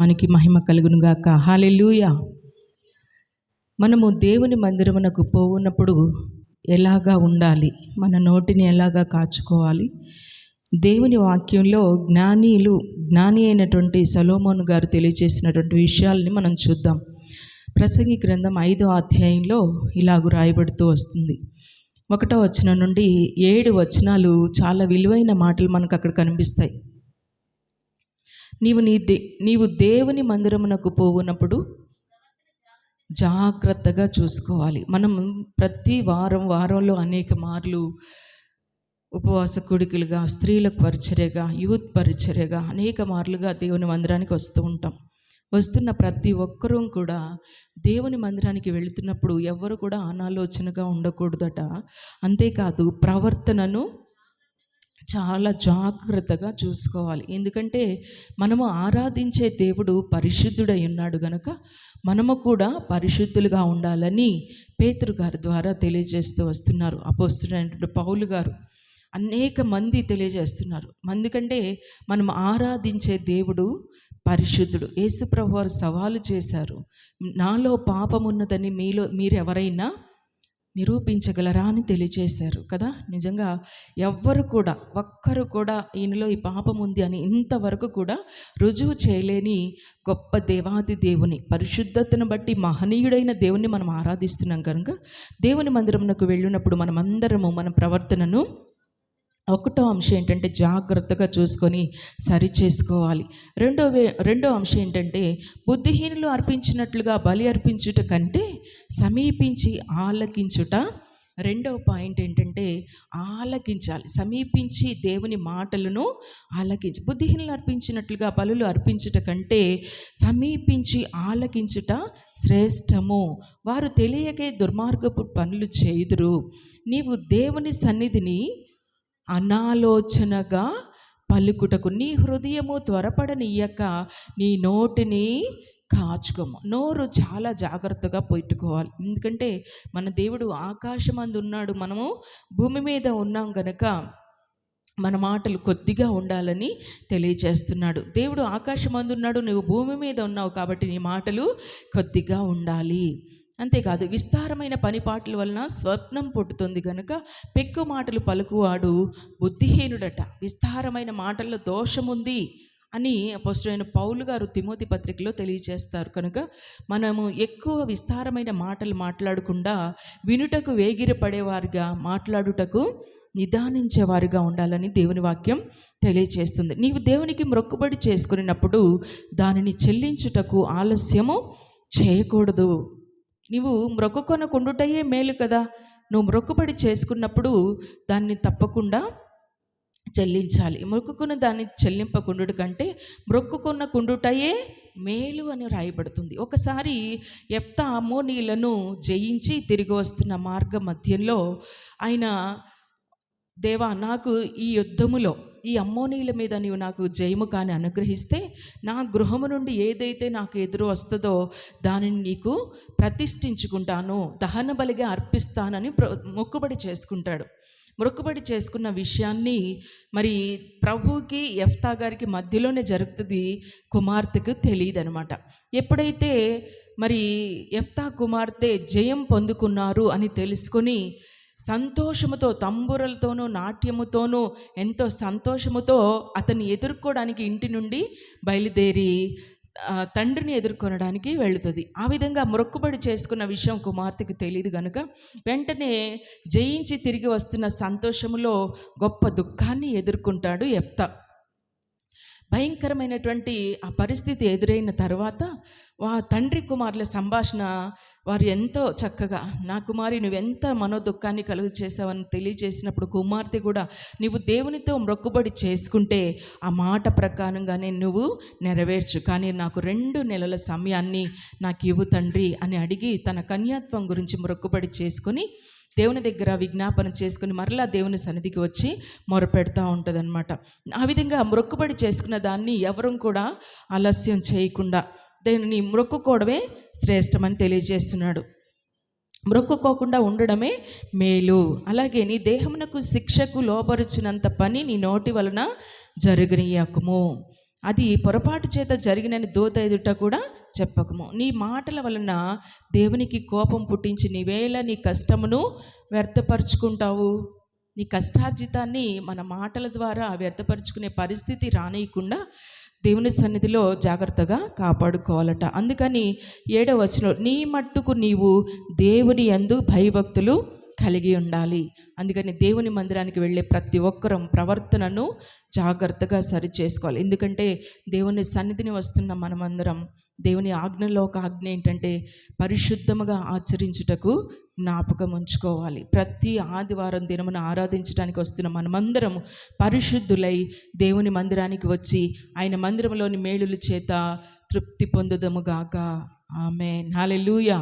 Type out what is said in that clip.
మనకి మహిమ కలుగునుగాక. హాలెలూయ మనము దేవుని మందిరమునకు పోవున్నప్పుడు ఎలాగా ఉండాలి? మన నోటిని ఎలాగా కాచుకోవాలి? దేవుని వాక్యంలో జ్ఞానీలు జ్ఞాని అయినటువంటి సలోమోన్ గారు తెలియజేసినటువంటి విషయాల్ని మనం చూద్దాం. ప్రసంగి గ్రంథం ఐదో అధ్యాయంలో ఇలాగు రాయబడుతూ వస్తుంది. ఒకటో వచనం నుండి ఏడు వచనాలు చాలా విలువైన మాటలు మనకు అక్కడ కనిపిస్తాయి. నీవు నీ దే నీవు దేవుని మందిరమునకు పోవునప్పుడు జాగ్రత్తగా చూసుకోవాలి. మనం ప్రతి వారం వారంలో అనేక మార్లు ఉపవాస కొడుకులుగా స్త్రీలకు పరిచర్యగా యూత్ పరిచర్యగా అనేక మార్లుగా దేవుని మందిరానికి వస్తూ ఉంటాం. వస్తున్న ప్రతి ఒక్కరూ కూడా దేవుని మందిరానికి వెళుతున్నప్పుడు ఎవరు కూడా అనాలోచనగా ఉండకూడదట. అంతేకాదు ప్రవర్తనను చాలా జాగ్రత్తగా చూసుకోవాలి. ఎందుకంటే మనము ఆరాధించే దేవుడు పరిశుద్ధుడై ఉన్నాడు గనక మనము కూడా పరిశుద్ధులుగా ఉండాలని పేతురు గారి ద్వారా తెలియజేస్తూ వస్తున్నారు. అపోస్తుడైనటువంటి పౌలు గారు అనేక మంది తెలియజేస్తున్నారు. ఎందుకంటే మనం ఆరాధించే దేవుడు పరిశుద్ధుడు. యేసుప్రభు వారు సవాలు చేశారు. నాలో పాపం ఉన్నదని మీలో మీరు ఎవరైనా నిరూపించగలరా అని తెలియచేశారు కదా? నిజంగా ఎవ్వరు కూడా ఒక్కరు కూడా ఈయనలో ఈ పాపం ఉంది అని ఇంతవరకు కూడా రుజువు చేయలేని గొప్ప దేవాది దేవుని పరిశుద్ధతను బట్టి మహనీయుడైన దేవుని మనం ఆరాధిస్తున్నాం కనుక దేవుని మందిరమునకు వెళ్ళినప్పుడు మనమందరము మన ప్రవర్తనను ఒకటో అంశం ఏంటంటే జాగ్రత్తగా చూసుకొని సరి చేసుకోవాలి రెండో రెండో అంశం ఏంటంటే బుద్ధిహీనులు అర్పించినట్లుగా బలి అర్పించుట కంటే సమీపించి ఆలకించుట. రెండవ పాయింట్ ఏంటంటే ఆలకించాలి. సమీపించి దేవుని మాటలను ఆలకించి బుద్ధిహీనులు అర్పించినట్లుగా బలులు అర్పించుట కంటే సమీపించి ఆలకించుట శ్రేష్టము. వారు తెలియకే దుర్మార్గపు పనులు చేయుదురు. నీవు దేవుని సన్నిధిని అనాలోచనగా పలుకుటకు నీ హృదయము త్వరపడనియ్యక నీ నోటిని కాచుకోము. నోరు చాలా జాగ్రత్తగా పెట్టుకోవాలి. ఎందుకంటే మన దేవుడు ఆకాశమందు ఉన్నాడు మనము భూమి మీద ఉన్నాం గనక మన మాటలు కొద్దిగా ఉండాలని తెలియజేస్తున్నాడు దేవుడు ఆకాశమందున్నాడు నువ్వు భూమి మీద ఉన్నావు కాబట్టి నీ మాటలు కొద్దిగా ఉండాలి. అంతేకాదు విస్తారమైన పనిపాట్ల వలన స్వప్నం పుట్టుతుంది కనుక పెక్కు మాటలు పలుకువాడు బుద్ధిహీనుడట. విస్తారమైన మాటల్లో దోషముంది అని అపోస్తుడైన పౌలు గారు తిమోతి పత్రికలో తెలియజేస్తారు కనుక మనము ఎక్కువ విస్తారమైన మాటలు మాట్లాడకుండా వినుటకు వేగిరపడేవారుగా మాట్లాడుటకు నిదానించేవారుగా ఉండాలని దేవుని వాక్యం తెలియజేస్తుంది నీవు దేవునికి మొక్కుబడి చేసుకున్నప్పుడు దానిని చెల్లించుటకు ఆలస్యము చేయకూడదు. నీవు కుండుటయే మేలు కదా. నువ్వు మ్రొక్కుబడి చేసుకున్నప్పుడు దాన్ని తప్పకుండా చెల్లించాలి. మొక్కుకున్న దాన్ని చెల్లింపకుండు కంటే మొక్కుకున్న కుండుటయే మేలు అని రాయబడుతుంది. ఒకసారి ఎఫ్తా అమోనీలను జయించి తిరిగి వస్తున్న మార్గ మధ్యంలో ఆయన దేవా నాకు ఈ యుద్ధములో ఈ అమ్మోనీల మీద నీవు నాకు జయము కానీ అనుగ్రహిస్తే నా గృహము నుండి ఏదైతే నాకు ఎదురు వస్తుందో దానిని నీకు ప్రతిష్ఠించుకుంటాను. దహన బలిగా అర్పిస్తానని మొక్కుబడి చేసుకుంటాడు. మొక్కుబడి చేసుకున్న విషయాన్ని మరి ప్రభుకి ఎఫ్తా గారికి మధ్యలోనే జరుగుతుంది కుమార్తెకు తెలియదు అనమాట ఎప్పుడైతే మరి ఎఫ్తా కుమార్తె జయం పొందుకున్నారు అని తెలుసుకొని సంతోషముతో తంబురలతోనూ నాట్యముతోనూ ఎంతో సంతోషముతో అతన్ని ఎదుర్కోవడానికి ఇంటి నుండి బయలుదేరి తండ్రిని ఎదుర్కొనడానికి వెళుతుంది. ఆ విధంగా మొక్కుబడి చేసుకున్న విషయం కుమార్తెకి తెలియదు కనుక వెంటనే జయించి తిరిగి వస్తున్న సంతోషములో గొప్ప దుఃఖాన్ని ఎదుర్కొంటాడు ఎఫ్తా భయంకరమైనటువంటి ఆ పరిస్థితి ఎదురైన తర్వాత వా తండ్రి కుమారుల సంభాషణ వారు ఎంతో చక్కగా నా కుమారి నువ్వెంత మనోదుఖాన్ని కలుగు చేసావని తెలియజేసినప్పుడు కుమార్తె కూడా నువ్వు దేవునితో మొక్కుబడి చేసుకుంటే ఆ మాట ప్రకారంగానే నువ్వు నెరవేర్చు. కానీ నాకు రెండు నెలల సమయాన్ని నాకు ఇవ్వు తండ్రి అని అడిగి తన కన్యాత్వం గురించి మొక్కుబడి చేసుకొని దేవుని దగ్గర విజ్ఞాపన చేసుకుని మరలా దేవుని సన్నిధికి వచ్చి మొరపెడతా ఉంటుంది అనమాట ఆ విధంగా మొక్కుబడి చేసుకున్న దాన్ని ఎవరు కూడా ఆలస్యం చేయకుండా దేనిని మొక్కుకోవడమే శ్రేష్టమని తెలియజేస్తున్నాడు. మొక్కుకోకుండా ఉండడమే మేలు. అలాగే నీ దేహమునకు శిక్షకు లోపరుచినంత పని నీ నోటి వలన జరగనీయకము. అది పొరపాటు చేత జరిగినని దూత ఎదుట కూడా చెప్పకము. నీ మాటల వలన దేవునికి కోపం పుట్టించి నీవేళ నీ కష్టమును వ్యర్థపరుచుకుంటావు. నీ కష్టార్జితాన్ని మన మాటల ద్వారా వ్యర్థపరుచుకునే పరిస్థితి రానియకుండా దేవుని సన్నిధిలో జాగ్రత్తగా కాపాడుకోవాలట. అందుకని ఏడవ వచనం నీ మట్టుకు నీవు దేవుని యందు భయభక్తులు కలిగి ఉండాలి. అందుకని దేవుని మందిరానికి వెళ్ళే ప్రతి ఒక్కరం ప్రవర్తనను జాగ్రత్తగా సరి చేసుకోవాలి ఎందుకంటే దేవుని సన్నిధిని వస్తున్న మనమందరం దేవుని ఆజ్ఞలో ఒక ఆజ్ఞ ఏంటంటే పరిశుద్ధముగా ఆచరించుటకు జ్ఞాపకం ఉంచుకోవాలి. ప్రతి ఆదివారం దినమున ఆరాధించడానికి వస్తున్న మనమందరం పరిశుద్ధులై దేవుని మందిరానికి వచ్చి ఆయన మందిరంలోని మేలుల చేత తృప్తి పొందుదముగాక ఆమె నాలెలుయా